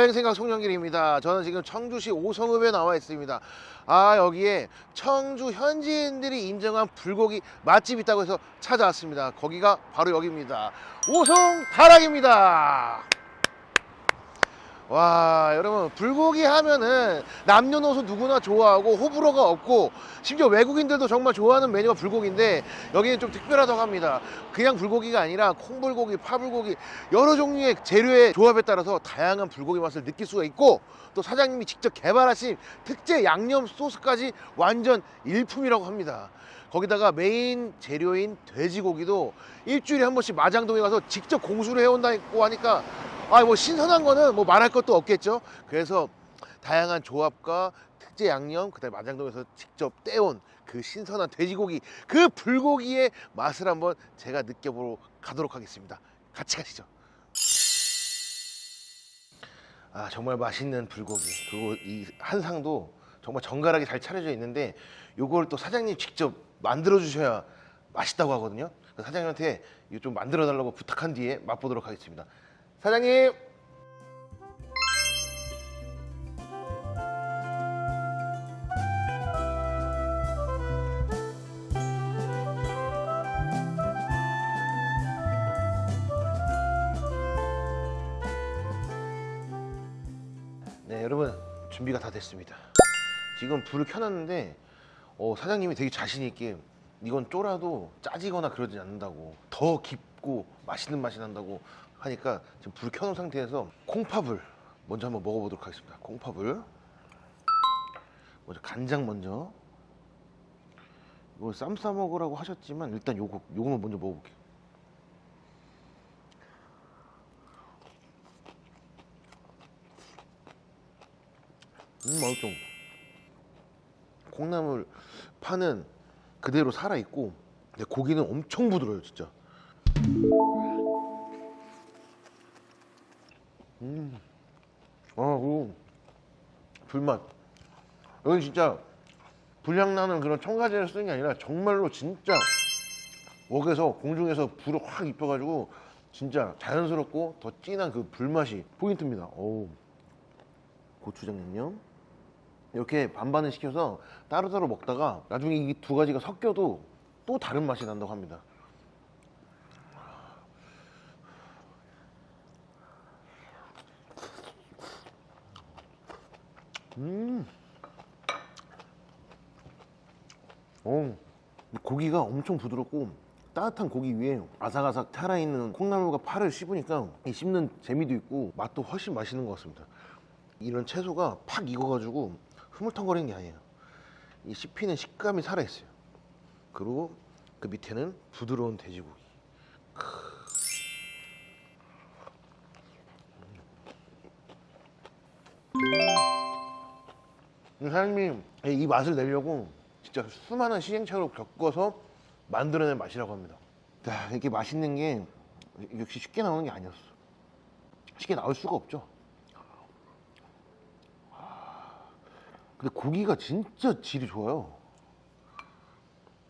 여행생각 송영길입니다. 저는 지금 청주시 오성읍에 나와 있습니다. 아 여기에 청주 현지인들이 인정한 불고기 맛집 있다고 해서 찾아왔습니다. 거기가 바로 여기입니다. 오송다락입니다 와 여러분 불고기 하면은 남녀노소 누구나 좋아하고 호불호가 없고 심지어 외국인들도 정말 좋아하는 메뉴가 불고기인데 여기는 좀 특별하다고 합니다. 그냥 불고기가 아니라 콩불고기 파불고기 여러 종류의 재료의 조합에 따라서 다양한 불고기 맛을 느낄 수가 있고 또 사장님이 직접 개발하신 특제 양념 소스까지 완전 일품이라고 합니다. 거기다가 메인 재료인 돼지고기도 일주일에 한 번씩 마장동에 가서 직접 공수를 해온다고 하니까 아 뭐 신선한 거는 뭐 말할 것도 없겠죠. 그래서 다양한 조합과 특제 양념 그다음에 마장동에서 직접 떼온 그 신선한 돼지고기 그 불고기의 맛을 한번 제가 느껴보러 가도록 하겠습니다. 같이 가시죠. 아 정말 맛있는 불고기 그리고 이 한상도 정말 정갈하게 잘 차려져 있는데 요걸 또 사장님 직접 만들어 주셔야 맛있다고 하거든요. 사장님한테 이거 좀 만들어 달라고 부탁한 뒤에 맛보도록 하겠습니다. 사장님. 네, 여러분 준비가 다 됐습니다. 지금 불을 켜놨는데 어, 사장님이 되게 자신 있게 이건 쫄아도 짜지거나 그러지 않는다고 더 깊고 맛있는 맛이 난다고 하니까 지금 불 켜놓은 상태에서 콩팥을 먼저 한번 먹어보도록 하겠습니다. 콩팥을 먼저 간장 먼저 이거 쌈 싸 먹으라고 하셨지만 일단 요거 요거만 먼저 먹어볼게요. 음 맛있어. 콩나물 파는 그대로 살아 있고 근데 고기는 엄청 부드러워요 진짜. 음. 아, 그리고 불맛. 여기 진짜 불향 나는 그런 첨가제를 쓰는 게 아니라 정말로 진짜 웍에서 공중에서 불을 확 입혀가지고 진짜 자연스럽고 더 진한 그 불맛이 포인트입니다. 어우. 고추장 양념. 이렇게 반반을 시켜서 따로따로 먹다가 나중에 이 두 가지가 섞여도 또 다른 맛이 난다고 합니다. 음. 어, 이 고기가 엄청 부드럽고 따뜻한 고기 위에 아삭아삭 살아있는 콩나물과 파를 씹으니까 이 씹는 재미도 있고 맛도 훨씬 맛있는 것 같습니다. 이런 채소가 팍 익어가지고 흐물텅거리는 게 아니에요. 이 씹히는 식감이 살아있어요. 그리고 그 밑에는 부드러운 돼지고기. 이 사장님이 이 맛을 내려고 진짜 수많은 시행착오를 겪어서 만들어낸 맛이라고 합니다. 자, 이렇게 맛있는 게 역시 쉽게 나오는 게 아니었어. 쉽게 나올 수가 없죠. 근데 고기가 진짜 질이 좋아요.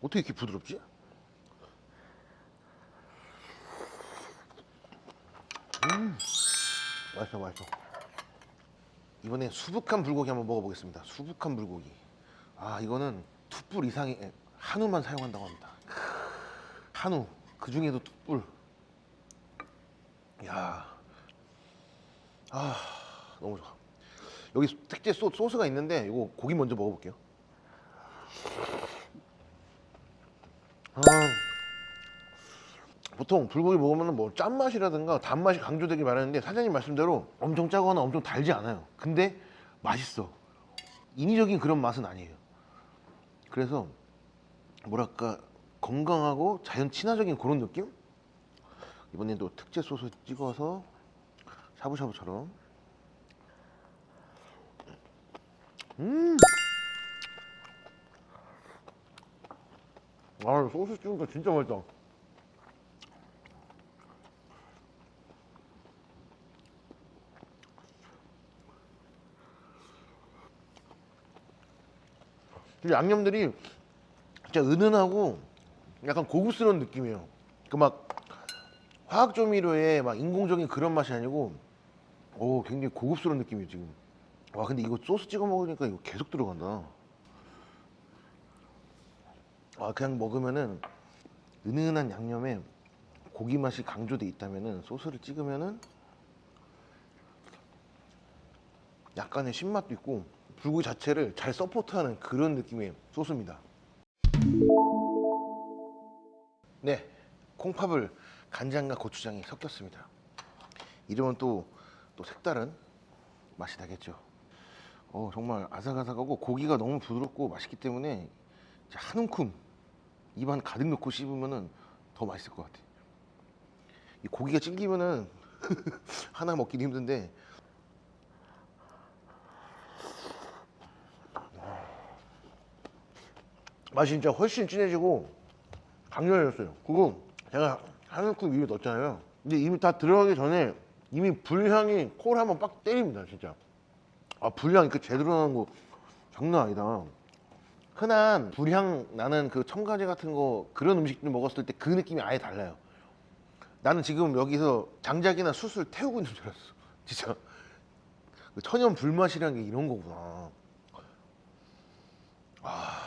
어떻게 이렇게 부드럽지? 음, 맛있어, 맛있어. 이번에 수북한 불고기 한번 먹어보겠습니다. 수북한 불고기. 아, 이거는 툭불 이상의 한우만 사용한다고 합니다. 크, 한우. 그 중에도 툭불. 야, 아, 너무 좋아. 여기 특제 소, 소스가 있는데 이거 고기 먼저 먹어볼게요. 아, 보통 불고기 먹으면 뭐 짠맛이라든가 단맛이 강조되길 마련인데 사장님 말씀대로 엄청 짜거나 엄청 달지 않아요. 근데 맛있어. 인위적인 그런 맛은 아니에요. 그래서 뭐랄까 건강하고 자연 친화적인 그런 느낌? 이번엔 또 특제 소스 찍어서 샤브샤브처럼 음. 아, 소스 찍으니까 진짜 맛있다. 양념들이 진짜 은은하고 약간 고급스러운 느낌이에요. 그 막 화학 조미료의 막 인공적인 그런 맛이 아니고 오 굉장히 고급스러운 느낌이에요 지금 와 근데 이거 소스 찍어 먹으니까 이거 계속 들어간다 아 그냥 먹으면은 은은한 양념에 고기 맛이 강조돼 있다면은 소스를 찍으면은 약간의 신맛도 있고 불고기 자체를 잘 서포트하는 그런 느낌의 소스입니다 네 콩팥을 간장과 고추장이 섞였습니다 이러면 또, 또 색다른 맛이 나겠죠. 어, 정말 아삭아삭하고 고기가 너무 부드럽고 맛있기 때문에 한 움큼 입안 가득 넣고 씹으면은 더 맛있을 것 같아요. 이 고기가 질기면은 하나 먹기도 힘든데 맛이 진짜 훨씬 진해지고 강렬해졌어요. 그리고 제가 한 움큼 입에 넣었잖아요. 근데 이미 다 들어가기 전에 이미 불향이 코를 한번 빡 때립니다, 진짜. 아, 불향 그 제대로 나는 거 장난 아니다. 흔한 불향 나는 그 첨가제 같은 거 그런 음식들 먹었을 때 그 느낌이 아예 달라요. 나는 지금 여기서 장작이나 숯을 태우고 있는 줄 알았어. 진짜. 그 천연 불맛이라는 게 이런 거구나. 아.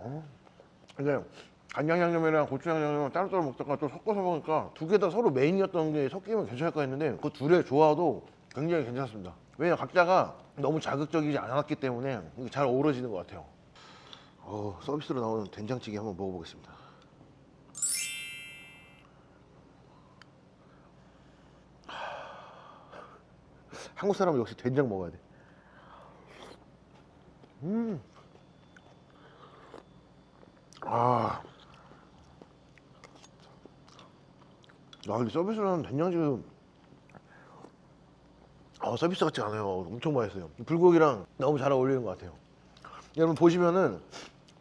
어? 근데 간장 양념이랑 고추장 양념을 따로따로 먹다가 또 섞어서 먹으니까 두 개 다 서로 메인이었던 게 섞이면 괜찮을까 했는데 그 둘의 조화도 굉장히 괜찮습니다. 왜냐 각자가 너무 자극적이지 않았기 때문에 잘 어우러지는 것 같아요. 어, 서비스로 나오는 된장찌개 한번 먹어보겠습니다. 한국 사람은 역시 된장 먹어야 돼. 음. 아. 아 근데 서비스로는 된장찌개 아 서비스 같지 않아요. 엄청 맛있어요. 불고기랑 너무 잘 어울리는 것 같아요. 여러분 보시면은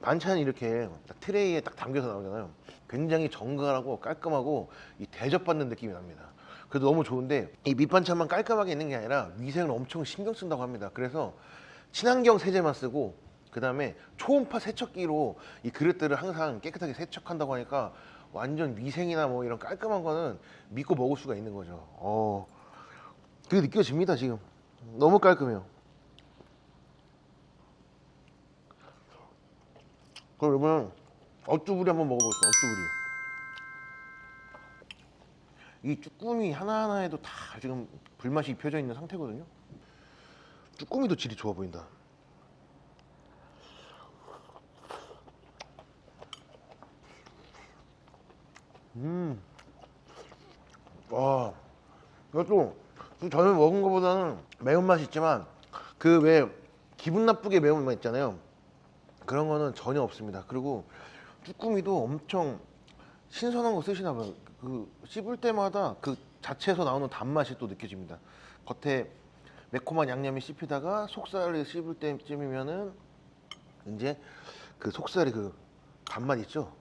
반찬이 이렇게 딱 트레이에 딱 담겨서 나오잖아요. 굉장히 정갈하고 깔끔하고 이 대접받는 느낌이 납니다. 그래도 너무 좋은데 이 밑반찬만 깔끔하게 있는 게 아니라 위생을 엄청 신경 쓴다고 합니다. 그래서 친환경 세제만 쓰고 그 다음에 초음파 세척기로 이 그릇들을 항상 깨끗하게 세척한다고 하니까 완전 위생이나 뭐 이런 깔끔한 거는 믿고 먹을 수가 있는 거죠. 어, 그게 느껴집니다 지금. 너무 깔끔해요. 그러면 어쭈구리 한번 먹어보겠습니다. 어쭈구리. 이 쭈꾸미 하나하나에도 다 지금 불맛이 입혀져 있는 상태거든요. 쭈꾸미도 질이 좋아 보인다. 음. 와. 이것도 그 전에 먹은 것보다는 매운맛이 있지만 그 왜 기분 나쁘게 매운 맛 있잖아요. 그런 거는 전혀 없습니다. 그리고 쭈꾸미도 엄청 신선한 거 쓰시나 봐요. 그 씹을 때마다 그 자체에서 나오는 단맛이 또 느껴집니다. 겉에 매콤한 양념이 씹히다가 속살을 씹을 때쯤이면은 이제 그 속살이 그 단맛 있죠?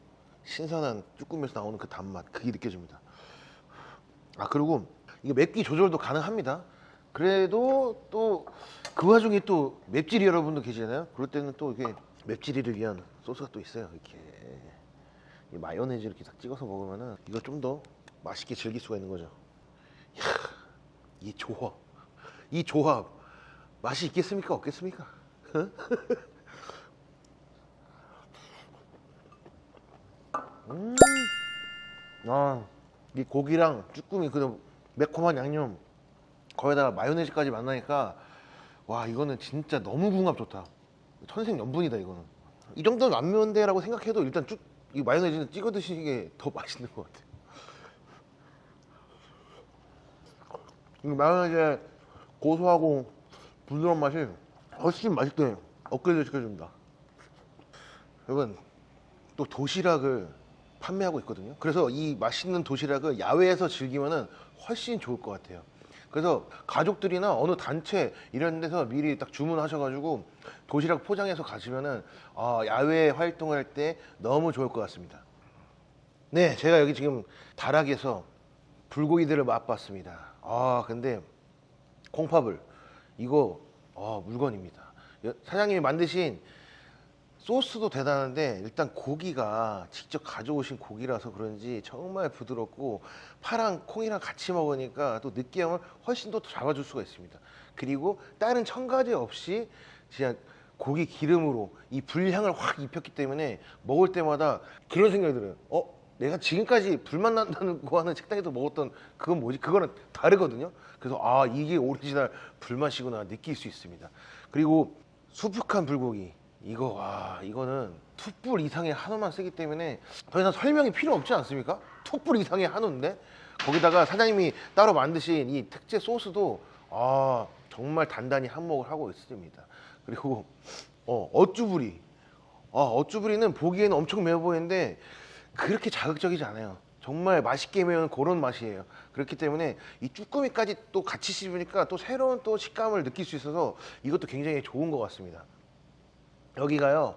신선한 쭈꾸미에서 나오는 그 단맛 그게 느껴집니다. 아 그리고 이게 맵기 조절도 가능합니다. 그래도 또 그 와중에 또 맵찔이 여러분도 계시잖아요. 그럴 때는 또 이게 맵찔이를 위한 소스가 또 있어요. 이렇게 이 마요네즈 이렇게 딱 찍어서 먹으면은 이거 좀 더 맛있게 즐길 수가 있는 거죠. 이야, 이 조합, 이 조합 맛이 있겠습니까? 없겠습니까? 음, 아, 이 고기랑 쭈꾸미 그 매콤한 양념 거기다가 마요네즈까지 만나니까 와 이거는 진짜 너무 궁합 좋다. 천생 연분이다 이거는. 이 정도는 안 매운데라고 생각해도 일단 쭉 이 마요네즈는 찍어 드시는 게 더 맛있는 것 같아요. 이 마요네즈의 고소하고 부드러운 맛이 훨씬 맛있게 업그레이드 시켜줍니다. 여러분 또 도시락을 판매하고 있거든요. 그래서 이 맛있는 도시락을 야외에서 즐기면은 훨씬 좋을 것 같아요. 그래서 가족들이나 어느 단체 이런 데서 미리 딱 주문하셔가지고 도시락 포장해서 가시면은 아, 야외 활동할 때 너무 좋을 것 같습니다. 네, 제가 여기 지금 다락에서 불고기들을 맛봤습니다. 아, 근데 콩팥을 이거 아, 물건입니다. 여- 사장님이 만드신 소스도 대단한데 일단 고기가 직접 가져오신 고기라서 그런지 정말 부드럽고 파랑 콩이랑 같이 먹으니까 또 느끼함을 훨씬 더 잡아줄 수가 있습니다. 그리고 다른 첨가제 없이 그냥 고기 기름으로 이 불향을 확 입혔기 때문에 먹을 때마다 그런 생각이 들어요. 어? 내가 지금까지 불만 난다는 거 하는 식당에서 먹었던 그건 뭐지? 그거는 다르거든요. 그래서 아 이게 오리지널 불맛이구나 느낄 수 있습니다. 그리고 수북한 불고기 이거 와 이거는 툭불 이상의 한우만 쓰기 때문에 더 이상 설명이 필요 없지 않습니까? 툭불 이상의 한우인데 거기다가 사장님이 따로 만드신 이 특제 소스도 아 정말 단단히 한몫을 하고 있습니다. 그리고 어 어쭈부리 아, 어쭈부리는 보기에는 엄청 매워 보이는데 그렇게 자극적이지 않아요. 정말 맛있게 매운 그런 맛이에요. 그렇기 때문에 이 쭈꾸미까지 또 같이 씹으니까 또 새로운 또 식감을 느낄 수 있어서 이것도 굉장히 좋은 것 같습니다. 여기가요.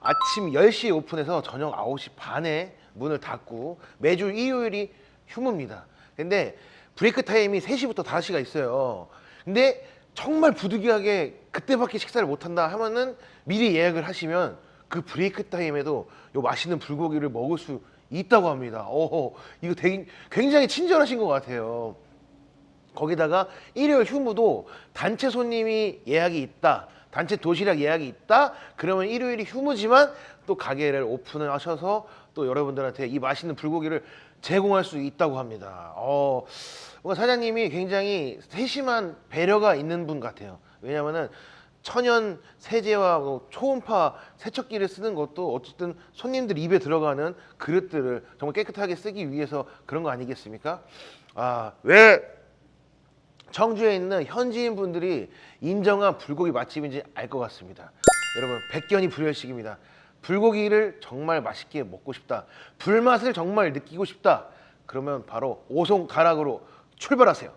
아침 10시에 오픈해서 저녁 9시 반에 문을 닫고 매주 일요일이 휴무입니다. 근데 브레이크 타임이 3시부터 5시가 있어요. 근데 정말 부득이하게 그때밖에 식사를 못 한다 하면은 미리 예약을 하시면 그 브레이크 타임에도 요 맛있는 불고기를 먹을 수 있다고 합니다. 오, 이거 되게 굉장히 친절하신 것 같아요. 거기다가 일요일 휴무도 단체 손님이 예약이 있다. 단체 도시락 예약이 있다. 그러면 일요일이 휴무지만 또 가게를 오픈을 하셔서 또 여러분들한테 이 맛있는 불고기를 제공할 수 있다고 합니다. 어, 뭔가 사장님이 굉장히 세심한 배려가 있는 분 같아요. 왜냐면은 천연 세제와 뭐 초음파 세척기를 쓰는 것도 어쨌든 손님들 입에 들어가는 그릇들을 정말 깨끗하게 쓰기 위해서 그런 거 아니겠습니까? 아, 왜 청주에 있는 현지인 분들이 인정한 불고기 맛집인지 알 것 같습니다. 여러분 백견이 불여식입니다. 불고기를 정말 맛있게 먹고 싶다. 불맛을 정말 느끼고 싶다. 그러면 바로 오송 다락으로 출발하세요.